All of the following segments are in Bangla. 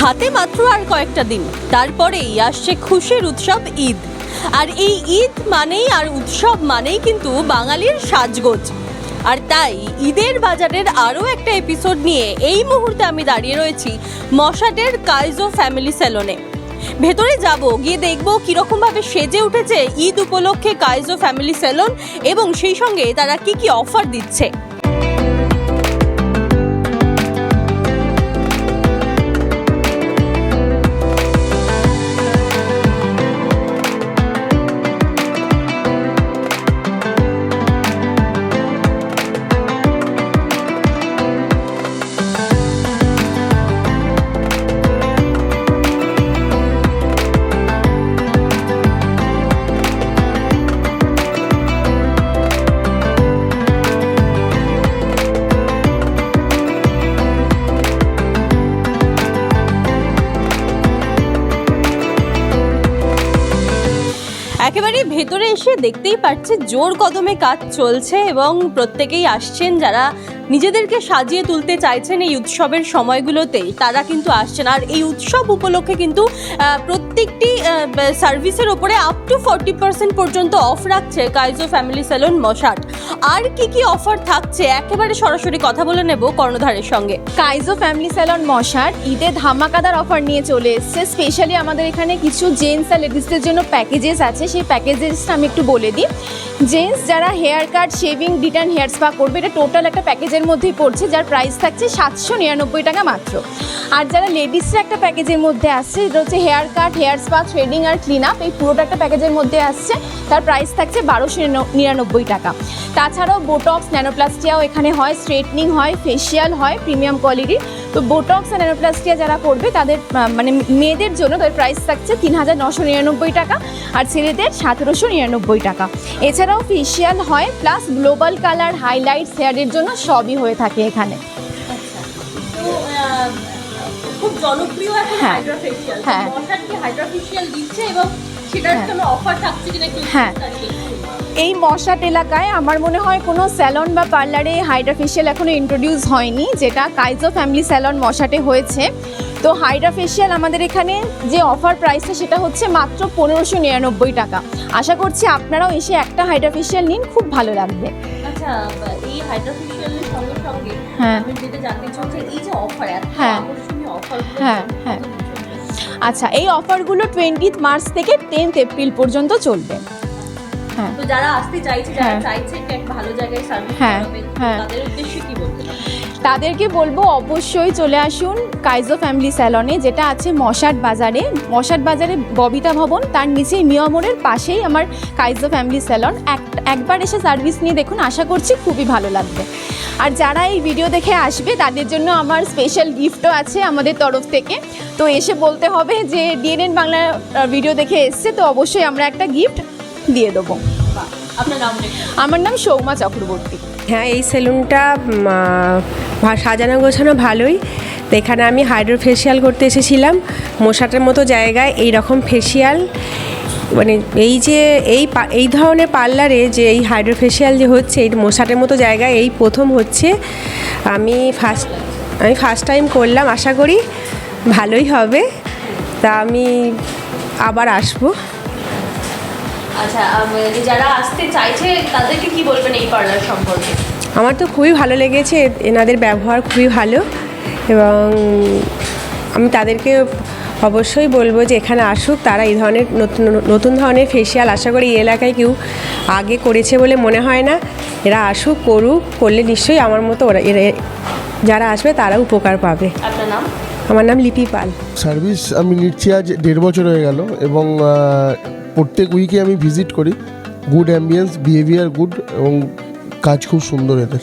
হাতে মাত্র আর কয়েকটা দিন। তারপরেই আসছে খুশির উৎসব ঈদ। আর এই ঈদ মানেই আর উৎসব মানেই কিন্তু বাঙালির সাজগোজ। আর তাই ঈদের বাজারের আরও একটা এপিসোড নিয়ে এই মুহূর্তে আমি দাঁড়িয়ে রয়েছি মশাটের কাইজো ফ্যামিলি সেলনে ভেতরে যাব, গিয়ে দেখব কীরকমভাবে সেজে উঠেছে ঈদ উপলক্ষে কাইজো ফ্যামিলি সেলন এবং সেই সঙ্গে তারা কি কি অফার দিচ্ছে। একেবারে ভেতরে এসে দেখতেই পাচ্ছে জোর কদমে কাজ চলছে এবং প্রত্যেকেই আসছেন যারা নিজেদেরকে সাজিয়ে তুলতে চাইছেন এই উৎসবের সময়গুলোতেই তারা কিন্তু আসছেন। আর এই উৎসব উপলক্ষে কিন্তু প্রত্যেকটি সার্ভিসের ওপরে আপ টু ফর্টি পার্সেন্ট পর্যন্ত অফ রাখছে কাইজো ফ্যামিলি সেলুন মশাট আর কি কি অফার থাকছে? একেবারে সরাসরি কথা বলে নেব কর্ণধারের সঙ্গে। কাইজো ফ্যামিলি স্যালন মশার ঈদে ধামাকাদার অফার নিয়ে চলে এসছে। স্পেশালি আমাদের এখানে কিছু জেন্টস আর লেডিসদের জন্য প্যাকেজেস আছে। সেই প্যাকেজেসটা আমি একটু বলে দিই। জেন্টস যারা haircut shaving detan hair spa করবে, এটা টোটাল একটা প্যাকেজের মধ্যেই পড়ছে, যার প্রাইস থাকছে সাতশো নিরানব্বই টাকা মাত্র। আর যারা লেডিসরা একটা প্যাকেজের মধ্যে আসছে এটা হচ্ছে hair cut hair spa threading আর ক্লিন আপ এই পুরোটা একটা প্যাকেজের মধ্যে আসছে, তার প্রাইস থাকছে বারোশো নিরানব্বই টাকা। তাছাড়াও বোটক্স ন্যানোপ্লাস্টিয়াও এখানে হয় স্ট্রেটনিং হয় ফেসিয়াল হয় প্রিমিয়াম কোয়ালিটির তো বোটক্স আর ন্যানোপ্লাস্টিয়া যারা করবে, তাদের মানে মেয়েদের জন্য তাদের প্রাইস থাকছে তিন হাজার নশো নিরানব্বই টাকা। আর ছেলেদের সতেরোশো নিরানব্বই টাকা এছাড়াও ফেসিয়াল হয় প্লাস গ্লোবাল কালার হাইলাইট হেয়ারের জন্য সবই হয়ে থাকে এখানে খুব জনপ্রিয় এখন হ্যাঁ। হ্যাঁ। কি হাইড্রা দিচ্ছে এবং সেটার হ্যাঁ। অফার থাকছে কিনা হ্যাঁ। এই মশাট এলাকায় আমার মনে হয় কোনো স্যালন বা পার্লারে হাইড্রা ফেশিয়াল এখনও ইন্ট্রোডিউস হয়নি যেটা কাইজো ফ্যামিলি স্যালন মশাটে হয়েছে তো হাইড্রা ফেশিয়াল আমাদের এখানে যে অফার প্রাইসটা সেটা হচ্ছে মাত্র পনেরোশো নিরানব্বই টাকা আশা করছি আপনারাও এসে একটা হাইড্রা ফেশিয়াল নিন খুব ভালো লাগবে আচ্ছা এই হাইড্রা সঙ্গে সঙ্গে হ্যাঁ। যেটা জানতে চাচ্ছি এই যে অফার হ্যাঁ। হ্যাঁ, হ্যাঁ। আচ্ছা এই অফারগুলো টোয়েন্টিথ মার্চ থেকে টেন্থ এপ্রিল পর্যন্ত চলবে তো যারা আসতে চাইছে যারা হ্যাঁ। চাইছে একটা ভালো জায়গায় সার্ভিস হ্যাঁ, হ্যাঁ। তাদের উদ্দেশ্যে কি বলতে তাদেরকে বলব অবশ্যই চলে আসুন কাইজো ফ্যামিলি স্যালনে যেটা আছে মশাট বাজারে। মশাট বাজারে ববিতা ভবন তার নিচেই মিয়ামোড়ের পাশেই আমার কাইজো ফ্যামিলি স্যালন এক একবার এসে সার্ভিস নিয়ে দেখুন আশা করছি খুবই ভালো লাগবে। আর যারা এই ভিডিও দেখে আসবে তাদের জন্য আমার স্পেশাল গিফটও আছে আমাদের তরফ থেকে। তো এসে বলতে হবে যে ডিএনএন বাংলা ভিডিও দেখে এসছে তো অবশ্যই আমরা একটা গিফট দিয়ে দেবো। আপনার আমার নাম সৌমা চক্রবর্তী। হ্যাঁ এই সেলুনটা সাজানো গোছানো ভালোই। তো এখানে আমি হাইড্রো ফেসিয়াল করতে এসেছিলাম। মশাটার মতো জায়গায় এই রকম ফেসিয়াল। মানে এই যে এই এই ধরনের পার্লারে যে এই হাইড্রো ফেসিয়াল যে হচ্ছে এই মশাটের মতো জায়গায় এই প্রথম হচ্ছে। আমি ফার্স্ট আমি ফার্স্ট টাইম করলাম আশা করি ভালোই হবে। তা আমি আবার আসব। আচ্ছা যারা আসতে চাইছে তাদেরকে কি বলবেন এই পার্লার সম্পর্কে? আমার তো খুবই ভালো লেগেছে এনাদের ব্যবহার খুবই ভালো এবং আমি তাদেরকে অবশ্যই বলব যে এখানে আসুক তারা এই ধরনের নতুন নতুন ধরনের ফেসিয়াল আশা করি এই এলাকায় কেউ আগে করেছে বলে মনে হয় না। এরা আসুক করুক করলে নিশ্চয়ই আমার মতো ওরা এরা যারা আসবে তারা উপকার পাবে। আপনার নাম? আমার নাম লিপি পাল। সার্ভিস আমি নিচ্ছি আজ দেড় বছর হয়ে গেল এবং প্রত্যেক উইকে আমি ভিজিট করি। গুড অ্যাম্বিয়েন্স বিহেভিয়ার গুড এবং কাজ খুব সুন্দর এদের।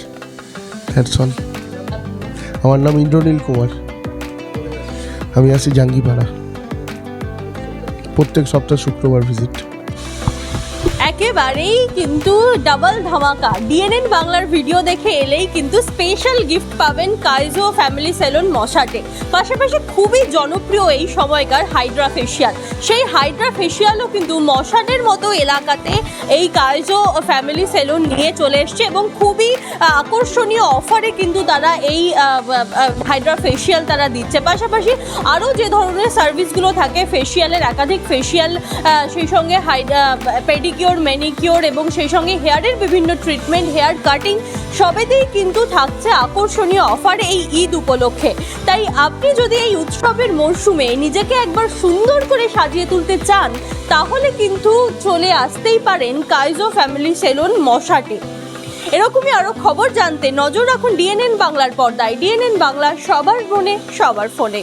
দ্যাটস অল আমার নাম ইন্দ্রনীল কুমার। আমি আছি জাঙ্গিপাড়া। প্রত্যেক সপ্তাহ শুক্রবার ভিজিট একেবারেই কিন্তু ডাবল ধামাকা। ডিএনএন বাংলার ভিডিও দেখে এলেই কিন্তু স্পেশাল গিফট পাবেন কাইজো ফ্যামিলি সেলুন মশাটে। পাশাপাশি খুবই জনপ্রিয় এই সময়কার হাইড্রা ফেশিয়াল সেই হাইড্রা ফেশিয়ালও কিন্তু মশাটের মতো এলাকাতে এই কাইজো ফ্যামিলি সেলুন নিয়ে চলে এসছে এবং খুবই আকর্ষণীয় অফারে কিন্তু তারা এই হাইড্রা ফেশিয়াল তারা দিচ্ছে। পাশাপাশি আরও যে ধরনের সার্ভিসগুলো থাকে ফেশিয়ালের একাধিক ফেশিয়াল সেই সঙ্গে হাইড্রা পেডিকিওর ম্যানিকিওর এবং সেই সঙ্গে হেয়ারের বিভিন্ন ট্রিটমেন্ট হেয়ার কাটিং সবেতেই কিন্তু থাকছে আকর্ষণীয় অফার এই ঈদ উপলক্ষে। তাই আপনি যদি এই উৎসবের মরশুমে নিজেকে একবার সুন্দর করে সাজিয়ে তুলতে চান, তাহলে কিন্তু চলে আসতেই পারেন কাইজো ফ্যামিলি সেলুন মশাটে। এরকমই আরও খবর জানতে নজর রাখুন ডিএনএন বাংলার পর্দায়। ডিএনএন বাংলা সবার মনে, সবার ফোনে।